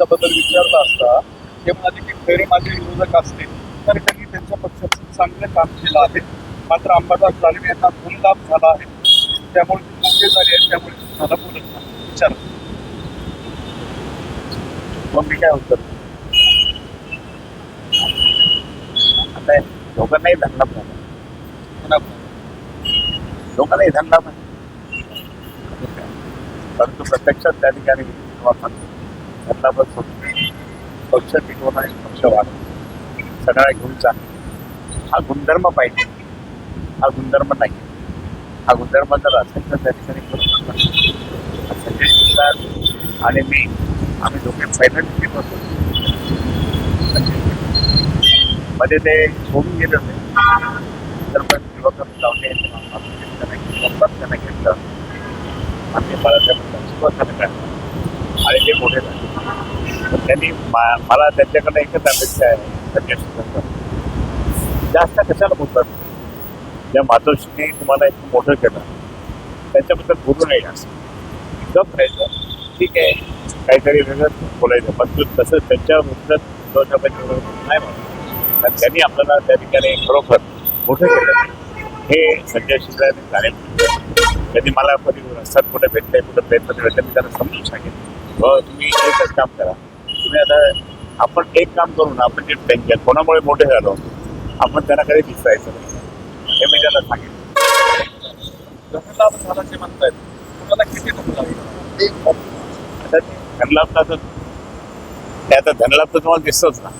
पक्षाबद्दल विचारला असता ते म्हणाले की खरे माझे विरोधक असतील तर त्यांनी त्यांच्या पक्षाचं चांगलं काम केलं आहे. मात्र अंबादास दानवे यांना धनलाभ झाला आहे. त्यामुळे ते मोठे झाले आहेत त्यामुळे ते बोलत नाही. विचार. मग मी काय उत्तर आता लोकांनाही धंदा झाला लोकांनाही धंदा परंतु प्रत्यक्षात त्या ठिकाणी धंदा पण पक्ष टिकवणं आणि पक्ष वाढ सगळ्या घेऊन जा. हा गुणधर्म पाहिजे. हा गुणधर्म नाही. हा गुणधर्म जर असेल तर त्या ठिकाणी करू संजय शिरसाट आणि मी आम्ही दोघे पहिल्या टीम होतो मध्ये ते सोडून गेले होते. तर पण युवक लावले त्यांना घेतलं आम्ही मला त्याबद्दल सुरुवात काय आणि ते मोठे झाले. त्यांनी मा- मला त्यांच्याकडे एकच अपेक्षा आहे संजय जास्त कशाला बोलतात? ज्या मातोश्रीने तुम्हाला एक मोठं केलं. त्यांच्याबद्दल बोलू नये असं. गप राहायचं ठीक आहे काहीतरी वेगळं बोलायचं. पण तू तसं त्यांच्याबद्दल मुद्दत नाही म्हणत. कारण त्यांनी आपल्याला त्या ठिकाणी खरोखर मोठं केलं. हे संजय शिंदे जाणीव त्यांनी मला कधी रस्त्यात कुठे भेटले कुठं प्रयत्न केला त्यांनी त्यांना समजून सांगितलं. तुम्ही एकच काम करा. तुम्ही आता आपण एक काम करू ना आपण जे कोणामुळे मोठे झालो आपण त्यांना कधी दिसायचं नाही. हे मी त्यांना सांगितलं धनलाभ झाला ते म्हणतायत कुणाला किती धनलाभ आता ते धनलाभ तर ते आता धनलाभ तर तुम्हाला दिसतोच ना.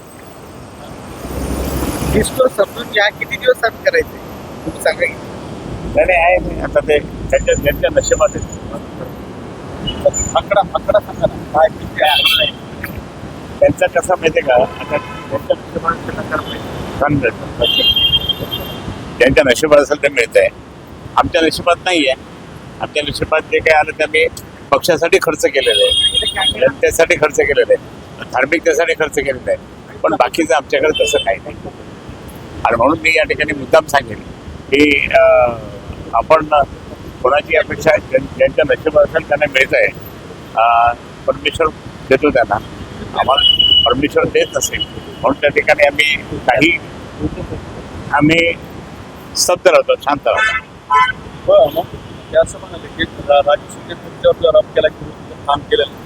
दिसतो समजून घ्या. किती दिवस करायचे? तुम्ही सांगा. नाही आहे. आता ते त्यांच्या त्यांच्या नशिबात पकडा पकडा सांगा ना काय किती आहे त्यांचा कसं माहितीये का? आता त्यांच्या नशिबात माहिती. ज्यांच्या नशिबात असेल ते मिळत आहे आमच्या नशिबात नाही आहे आमच्या नशिबात जे काय आलं ते आम्ही पक्षासाठी खर्च केलेलं आहे. जनतेसाठी खर्च केलेलं आहे. धार्मिकतेसाठी खर्च केलेला आहे. पण बाकीचं आमच्याकडे तसं काही नाही. आणि म्हणून मी या ठिकाणी मुद्दाम सांगेन की आपण कोणाची अपेक्षा ज्यां- ज्यांच्या नशिबात असेल त्यांना मिळत आहे परमेश्वर देतो त्यांना. आम्हाला परमेश्वर देत नसेल म्हणून त्या ठिकाणी आम्ही काही आम्ही स्तब्ध राहतो शांत राहतो. बरं मग ते असं म्हणाले की रा- राजू शिंदे जर आरोप केला की काम केलं नाही.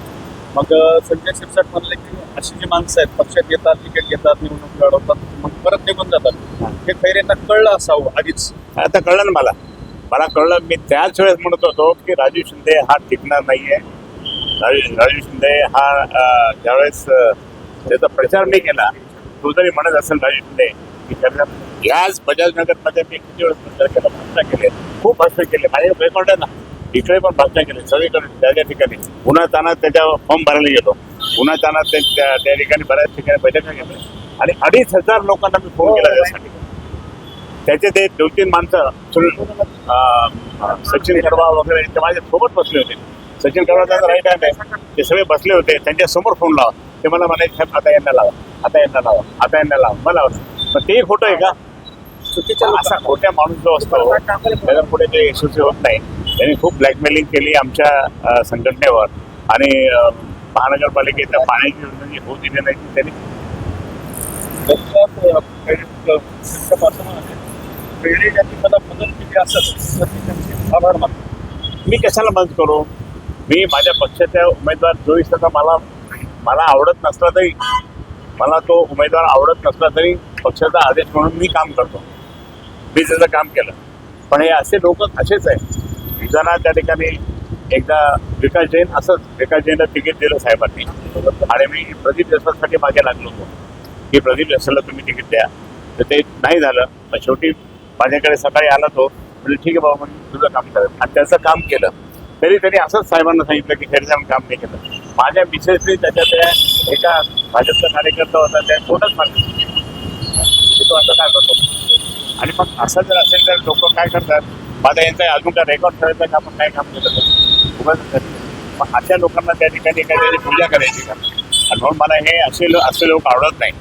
मग संजय शिरसाट म्हणले की अशी जी माणसं आहेत पक्षात येतात तिकीट घेतात निवडणूक लढवतात मग परत निघून जातात. हे खैरेंना कळलं असावं आधीच. आता कळलं ना मला. मला कळलं मी त्याच वेळेस म्हणत होतो की राजू शिंदे हा टिकणार नाहीये. नवी राजू शिंदे हा ज्यावेळेस त्याचा प्रचार मी केला तो जरी म्हणत असेल नवी शिंदे की त्यांना याच बजाजनगरमध्ये मी किती वेळेस प्रचार केला भाषण केले खूप भाषण केले माझे रेकॉर्ड आहे ना इकडे पण भाषण केले सगळीकडे त्या त्या ठिकाणी. पुन्हा त्यांना त्याच्या फॉर्म भरायला गेलो. पुन्हा त्यांना त्या त्या ठिकाणी बऱ्याच ठिकाणी बैठका घेतल्या. आणि अडीच हजार लोकांना मी फोन केला त्यासाठी. त्याचे ते दोन तीन माणसं सचिन खडवा वगैरे ते माझ्या सोबत बसले होते. सचिन त्यांचा राईट हँड आहे. ते सगळे बसले होते. त्यांच्यासमोर फोन लावा. ते मला म्हणायचे "साहेब, आता यांना लावा. आता यांना लावा. आता यांना लावा. मला लावा. पण ते खोटं आहे का? चुकीच्या असा खोट्या माणूस जो असतो त्याच्या पुढे ते यशस्वी होत नाही. त्यांनी खूप ब्लॅकमेलिंग केली आमच्या संघटनेवर. आणि महानगरपालिकेच्या पाण्याची योजना जी होऊ दिली नाही त्यांनी. म्हणाले मला मदत केली आभार मानतो मी कशाला मदत करू मी माझ्या पक्षाच्या उमेदवार जो दिसला मला मला आवडत नसला तरी मला तो उमेदवार आवडत नसला तरी पक्षाचा आदेश म्हणून मी काम करतो. मी त्याचं काम केलं. पण हे असे लोक असेच आहे जरा त्या ठिकाणी एकदा विकास जैन असंच विकास जैनला तिकीट दिलं साहेबांनी. आणि मी प्रदीप देसाईसाठी मागे लागलो होतो. की प्रदीप देसाईला तुम्ही तिकीट द्या. तर ते नाही झालं. मग शेवटी माझ्याकडे सकाळी आला तो. म्हणजे ठीक आहे बाबा मी तुझं काम करेल आणि त्याचं काम केलं. तरी त्यांनी असंच साहेबांना सांगितलं की घरी जाऊन काम नाही केलं. माझ्या मिसेसनी त्याच्या त्या एका भाजपचा कार्यकर्ता होता त्या कोणच मारलं. तो आता काय करतो? आणि मग असं जर असेल तर लोक काय करतात? माझा यांचा अजून काय रेकॉर्ड ठरवतं की? आपण काय काम केलं तर? उगाच मग अशा लोकांना त्या ठिकाणी काहीतरी पूजा करायची का? आणि म्हणून मला हे असे लोक असे लोक आवडत नाही.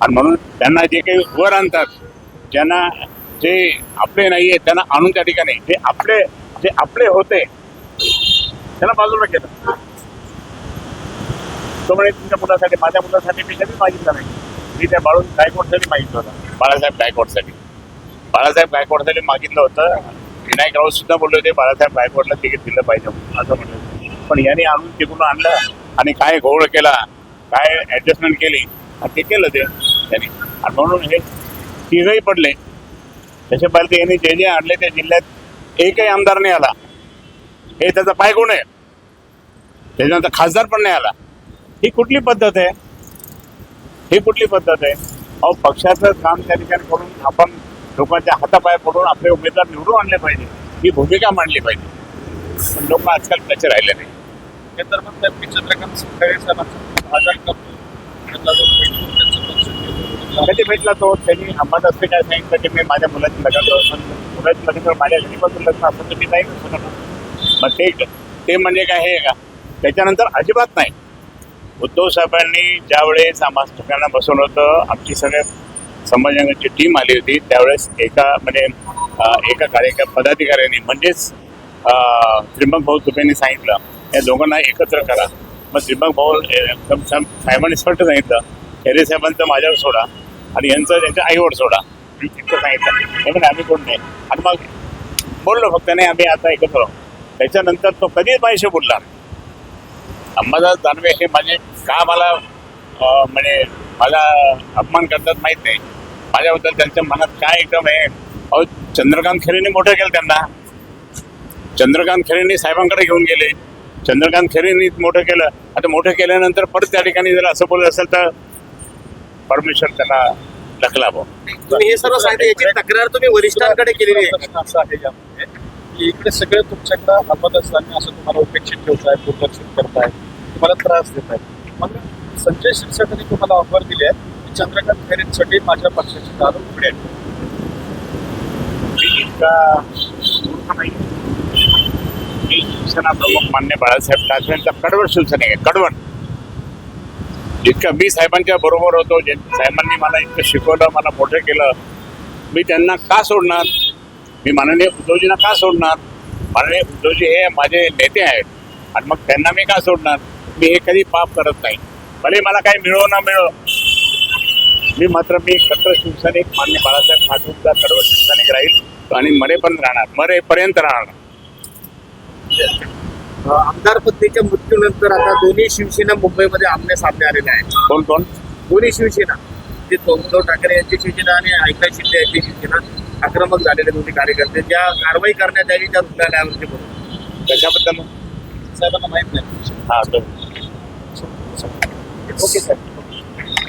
आणि म्हणून त्यांना जे काही वर आणतात ज्यांना जे आपले नाही आहेत त्यांना आणून त्या ठिकाणी जे आपले जे आपले होते त्याला बाजूला केलं. तो म्हणे तुमच्या मुलासाठी माझ्या मुलासाठी मी कधी मागितलं नाही. मी त्या बाळून गायकवाडसाठी मागितलं होतं. बाळासाहेब गायकवाडसाठी बाळासाहेब गायकवाडसाठी मागितलं होतं. विनायक राऊत सुद्धा बोलले होते बाळासाहेब गायकवाडला तिकीट दिलं पाहिजे असं म्हणलं पण यांनी आणून तिकडून आणलं आणि काय घोळ केला काय ऍडजस्टमेंट केली आणि ते केलं ते त्यांनी. आणि म्हणून हे तिघही पडले. त्याच्या पाहिजे तर यांनी जे जे आणले त्या जिल्ह्यात एकही आमदार नाही आला. हे त्याचा पाय गुण आहे? त्याच्यानंतर खासदार पण नाही आला. ही कुठली पद्धत आहे? ही कुठली पद्धत आहे? अहो पक्षाचं काम त्या ठिकाणी करून आपण लोकांच्या हातापाय पडून आपले उमेदवार निवडून आणले पाहिजे. ही भूमिका मांडली पाहिजे. पण लोक आजकाल त्याचे राहिले नाही. हे तर चंद्रकांत खैरे साहेबांचा आजार करतो पक्ष घेतो. कधी भेटला तो? त्यांनी अंबात असते काय सांगितलं की मी माझ्या मुलाची लग्न मुलाची लग्न माझ्या घरीपासून लग्न असं तर मी नाही मग ते ते म्हणजे काय हे का? त्याच्यानंतर अजिबात नाही. उद्धव साहेबांनी ज्यावेळेस आम्हा सगळ्यांना बसवलं होतं आमची सगळ्या संभाजीनगरची टीम आली होती त्यावेळेस एका म्हणजे एका कार्य पदाधिकाऱ्यांनी म्हणजेच त्रिंबक भाऊ तुपेंनी सांगितलं या दोघांना एकत्र करा. मग त्रिंबक भाऊ साहेबांनी स्पष्ट सांगितलं हेरे साहेबांचं माझ्यावर सोडा आणि यांचं त्यांच्या आईवर सोडा. मी इतकं सांगितलं. हे म्हणजे आम्ही कोण नाही. आणि मग बोललो फक्त नाही आम्ही आता एकत्र आहोत. त्याच्यानंतर तो कधीच माझ्याशी बोलला नाही. अंबादास दानवे हे माझे का मला म्हणजे मला अपमान करतात माहीत नाही. माझ्याबद्दल त्यांच्या मनात काय एकदम आहे? अहो चंद्रकांत खरेने मोठं केलं त्यांना. चंद्रकांत खरेने साहेबांकडे घेऊन गेले. चंद्रकांत खरेने मोठं केलं. आता मोठं केल्यानंतर परत त्या ठिकाणी जर असं बोलत असेल तर परमेश्वर त्यांना ढकला भाऊ तुम्ही हे सर्व सांगितलं याची तक्रार तुम्ही वरिष्ठांकडे केलेली आहे प्रश्न असा आहे यामध्ये की इकडे सगळे तुमच्याकडे अंमलदारांनी असं तुम्हाला उपेक्षित ठेवताय दुर्लक्षित करताय तुम्हाला त्रास देत आहे मग संजय शिरसाटांनी तुम्हाला ऑफर दिली आहे की चंद्रकांत खैरेंसाठी माझ्या पक्षाची दारू उघडेल शिवसेना प्रमुख मान्य बाळासाहेब ठाकरेंचा कडवट शिवसैनिक आहे कडवण जितकं मी साहेबांच्या बरोबर होतो जे साहेबांनी मला इतकं शिकवलं मला मोठं केलं मी त्यांना का सोडणार? मी माननीय उद्धवजींना का सोडणार? माननीय उद्धवजी हे माझे नेते आहेत. आणि मग त्यांना मी का सोडणार? मी हे कधी पाप करत नाही. भले मला काही मिळो ना मिळो. मी मात्र मी कट्टर शिवसैनिक मान्य बाळासाहेब ठाकरेंचा कडवट शिवसैनिक राहील. आणि मरेपर्यंत राहणार. मरेपर्यंत राहणार. आमदार पत्नीच्या मृत्यूनंतर आता दोन्ही शिवसेना मुंबईमध्ये आमने सामने आलेले आहेत. कोण कोण? दोन्ही शिवसेना. जे उद्धव ठाकरे यांची शिवसेना आणि ऐकनाथ शिंदे यांची शिवसेना. आक्रमक झालेले दोन्ही कार्यकर्ते ज्या कारवाई करण्यात यावी त्या रुग्णालयावरती बोलून कशाबद्दल साहेबांना माहीत नाही. हा ओके सर